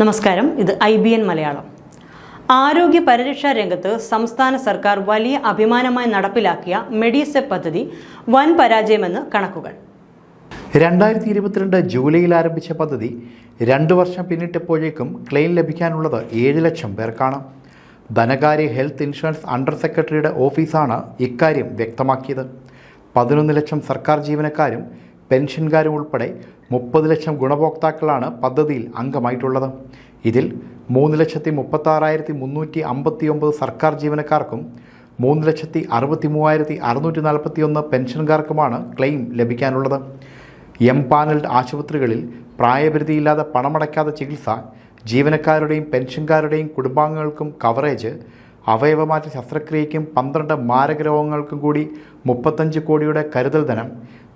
നമസ്കാരം. ഇത് I B N Malayalam. ആരോഗ്യ പരിരക്ഷാ രംഗത്ത് സംസ്ഥാന സർക്കാർ വലിയ അഭിമാനമായി നടപ്പിലാക്കിയ മെഡിസെപ് പദ്ധതി വൻ പരാജയമെന്ന് കണക്കുകൾ. രണ്ടായിരത്തി ഇരുപത്തിരണ്ട് ജൂലൈയിൽ ആരംഭിച്ച പദ്ധതി രണ്ട് വർഷം പിന്നിട്ടപ്പോഴേക്കും ക്ലെയിം ലഭിക്കാനുള്ളത് ഏഴ് ലക്ഷം പേർക്കാണ്. ധനകാര്യ ഹെൽത്ത് ഇൻഷുറൻസ് അണ്ടർ സെക്രട്ടറിയുടെ ഓഫീസാണ് ഇക്കാര്യം വ്യക്തമാക്കിയത്. പതിനൊന്ന് ലക്ഷം സർക്കാർ ജീവനക്കാരും പെൻഷൻകാരും ഉൾപ്പെടെ മുപ്പത് ലക്ഷം ഗുണഭോക്താക്കളാണ് പദ്ധതിയിൽ അംഗമായിട്ടുള്ളത്. ഇതിൽ മൂന്ന് ലക്ഷത്തി മുപ്പത്താറായിരത്തി മുന്നൂറ്റി അമ്പത്തി ഒമ്പത് സർക്കാർ ജീവനക്കാർക്കും മൂന്ന് ലക്ഷത്തി അറുപത്തി മൂവായിരത്തി അറുന്നൂറ്റി നാൽപ്പത്തി ഒന്ന് പെൻഷൻകാർക്കുമാണ് ക്ലെയിം ലഭിക്കാനുള്ളത്. എം പാനൽഡ് ആശുപത്രികളിൽ പ്രായപരിധിയില്ലാതെ പണമടയ്ക്കാതെ ചികിത്സ ജീവനക്കാരുടെയും പെൻഷൻകാരുടെയും കുടുംബാംഗങ്ങൾക്കും കവറേജ് അവയവമാറ്റ ശസ്ത്രക്രിയയ്ക്കും പന്ത്രണ്ട് മാരക രോഗങ്ങൾക്കും കൂടി മുപ്പത്തഞ്ച് കോടിയുടെ കരുതൽ ധനം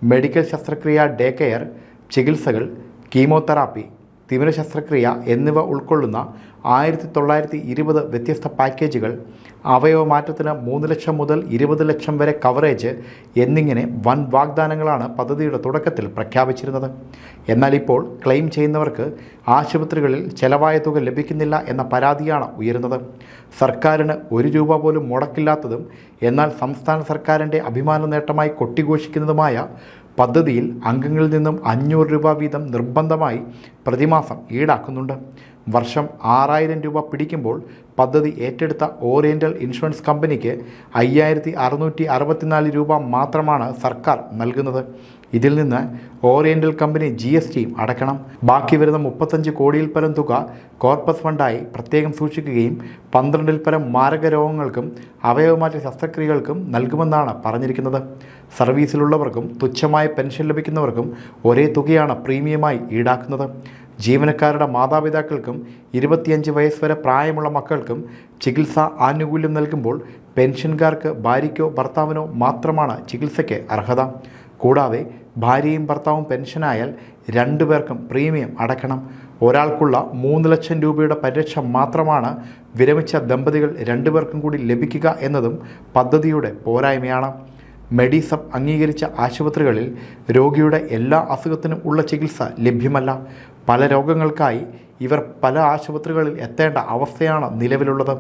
മെഡിക്കൽ ശസ്ത്രക്രിയ ഡേ കെയർ ചികിത്സകൾ കീമോതെറാപ്പി തിമിര ശസ്ത്രക്രിയ എന്നിവ ഉൾക്കൊള്ളുന്ന ആയിരത്തി തൊള്ളായിരത്തി ഇരുപത് വ്യത്യസ്ത പാക്കേജുകൾ അവയവമാറ്റത്തിന് മൂന്ന് ലക്ഷം മുതൽ ഇരുപത് ലക്ഷം വരെ കവറേജ് എന്നിങ്ങനെ വൻ വാഗ്ദാനങ്ങളാണ് പദ്ധതിയുടെ തുടക്കത്തിൽ പ്രഖ്യാപിച്ചിരുന്നത്. എന്നാൽ ഇപ്പോൾ ക്ലെയിം ചെയ്യുന്നവർക്ക് ആശുപത്രികളിൽ ചെലവായ തുക ലഭിക്കുന്നില്ല എന്ന പരാതിയാണ് ഉയരുന്നത്. സർക്കാരിന് ഒരു രൂപ പോലും മുടക്കില്ലാത്തതും എന്നാൽ സംസ്ഥാന സർക്കാരിന്റെ അഭിമാന നേട്ടമായി കൊട്ടിഘോഷിക്കുന്നതുമായ പദ്ധതിയിൽ അംഗങ്ങളിൽ നിന്നും അഞ്ഞൂറ് രൂപ വീതം നിർബന്ധമായി പ്രതിമാസം ഈടാക്കുന്നുണ്ട്. വർഷം ആറായിരം രൂപ പിടിക്കുമ്പോൾ പദ്ധതി ഏറ്റെടുത്ത ഓറിയന്റൽ ഇൻഷുറൻസ് കമ്പനിക്ക് അയ്യായിരത്തി അറുന്നൂറ്റി അറുപത്തിനാല് രൂപ മാത്രമാണ് സർക്കാർ നൽകുന്നത്. ഇതിൽ നിന്ന് ഓറിയന്റൽ കമ്പനി ജി എസ് ടിയും അടക്കണം ബാക്കി വരുന്ന മുപ്പത്തഞ്ച് കോടിയിൽ പരം തുക കോർപ്പസ് ഫണ്ടായി പ്രത്യേകം സൂക്ഷിക്കുകയും പന്ത്രണ്ടിൽ പരം മാരക രോഗങ്ങൾക്കും അവയവമാറ്റ ശസ്ത്രക്രിയകൾക്കും നൽകുമെന്നാണ് പറഞ്ഞിരിക്കുന്നത്. സർവീസിലുള്ളവർക്കും തുച്ഛമായ പെൻഷൻ ലഭിക്കുന്നവർക്കും ഒരേ തുകയാണ് പ്രീമിയമായി ഈടാക്കുന്നത്. ജീവനക്കാരുടെ മാതാപിതാക്കൾക്കും ഇരുപത്തിയഞ്ച് വയസ്സ് വരെ പ്രായമുള്ള മക്കൾക്കും ചികിത്സാ ആനുകൂല്യം നൽകുമ്പോൾ പെൻഷൻകാർക്ക് ഭാര്യയ്ക്കോ ഭർത്താവിനോ മാത്രമാണ് ചികിത്സയ്ക്ക് അർഹത. കൂടാതെ ഭാര്യയും ഭർത്താവും പെൻഷനായാൽ രണ്ടുപേർക്കും പ്രീമിയം അടക്കണം ഒരാൾക്കുള്ള മൂന്ന് ലക്ഷം രൂപയുടെ പരിരക്ഷ മാത്രമാണ് വിരമിച്ച ദമ്പതികൾ രണ്ടുപേർക്കും കൂടി ലഭിക്കുക എന്നതും പദ്ധതിയുടെ പോരായ്മയാണ്. മെഡിസബ് അംഗീകരിച്ച ആശുപത്രികളിൽ രോഗിയുടെ എല്ലാ അസുഖത്തിനും ഉള്ള ചികിത്സ ലഭ്യമല്ല. പല രോഗങ്ങൾക്കായി ഇവർ പല ആശുപത്രികളിൽ എത്തേണ്ട അവസ്ഥയാണ് നിലവിലുള്ളത്.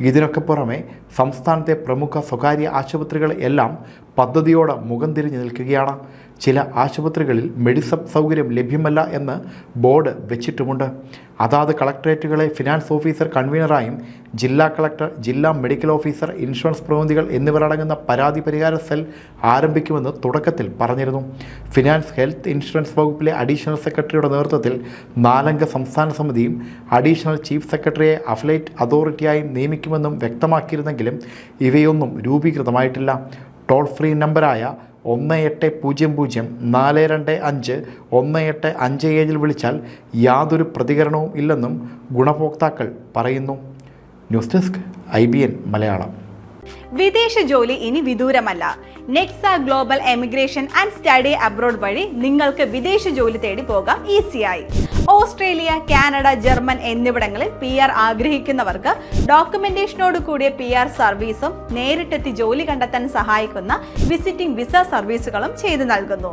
ഇതിനൊക്കെ പുറമെ സംസ്ഥാനത്തെ പ്രമുഖ സ്വകാര്യ ആശുപത്രികൾ എല്ലാം പദ്ധതിയോട് മുഖം തിരിഞ്ഞു നിൽക്കുകയാണ്. ചില ആശുപത്രികളിൽ മെഡിസബ് സൗകര്യം ലഭ്യമല്ല എന്ന് ബോർഡ് വെച്ചിട്ടുമുണ്ട്. അതാത് കളക്ടറേറ്റുകളെ ഫിനാൻസ് ഓഫീസർ കൺവീനറായും ജില്ലാ കളക്ടർ ജില്ലാ മെഡിക്കൽ ഓഫീസർ ഇൻഷുറൻസ് പ്രതിനിധികൾ എന്നിവരടങ്ങുന്ന പരാതി പരിഹാര സെൽ ആരംഭിക്കുമെന്ന് തുടക്കത്തിൽ പറഞ്ഞിരുന്നു. ഫിനാൻസ് ഹെൽത്ത് ഇൻഷുറൻസ് വകുപ്പിലെ അഡീഷണൽ സെക്രട്ടറിയുടെ നേതൃത്വത്തിൽ നാലംഗ സംസ്ഥാന സമിതിയും അഡീഷണൽ ചീഫ് സെക്രട്ടറിയെ അഫിലേറ്റ് അതോറിറ്റിയായും നിയമിക്കുമെന്നും വ്യക്തമാക്കിയിരുന്നെങ്കിലും ഇവയൊന്നും രൂപീകൃതമായിട്ടില്ല. ടോൾ ഫ്രീ നമ്പറായ ഒന്ന് എട്ട് പൂജ്യം പൂജ്യം നാല് രണ്ട് അഞ്ച് ഒന്ന് എട്ട് അഞ്ച് ഏഴിൽ വിളിച്ചാൽ യാതൊരു പ്രതികരണവും ഇല്ലെന്നും ഗുണഭോക്താക്കൾ പറയുന്നു. News desk I B N Malayalam. വിദേശ ജോലി ഇനി വിദൂരമല്ല. Nexa global emigration and study abroad വഴി നിങ്ങൾക്ക് വിദേശ ജോലി തേടി പോകാം ഈസിയായി. ഓസ്ട്രേലിയ കാനഡ ജർമ്മൻ എന്നിവിടങ്ങളിൽ പി ആർ ആഗ്രഹിക്കുന്നവർക്ക് ഡോക്യുമെന്റേഷനോട് കൂടിയ പി ആർ സർവീസും നേരിട്ടെത്തി ജോലി കണ്ടെത്താൻ സഹായിക്കുന്ന വിസിറ്റിംഗ് വിസ സർവീസുകളും ചെയ്തു നൽകുന്നു.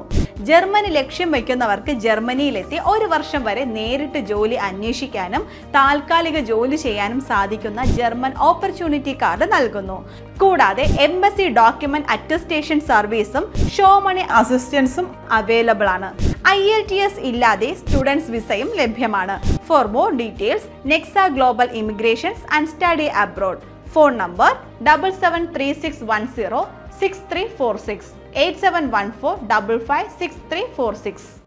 ജർമ്മനി ലക്ഷ്യം വയ്ക്കുന്നവർക്ക് ജർമ്മനിയിലെത്തി ഒരു വർഷം വരെ നേരിട്ട് ജോലി അന്വേഷിക്കാനും താൽക്കാലിക ജോലി ചെയ്യാനും സാധിക്കുന്ന ജർമ്മൻ ഓപ്പർച്യൂണിറ്റി കാർഡ് നൽകുന്നു. കൂടാതെ എംബസി ഡോക്യുമെന്റ് അറ്റസ്റ്റേഷൻ സർവീസും ഷോ മണി അസിസ്റ്റൻസും അവൈലബിൾ ആണ്. ഐ എൽ ടി എസ് ഇല്ലാതെ സ്റ്റുഡൻസ് വിസയും ലഭ്യമാണ്. For more details Nexa global immigrations and study abroad phone number double seven three six one zero six three four six eight seven one four double five six three four six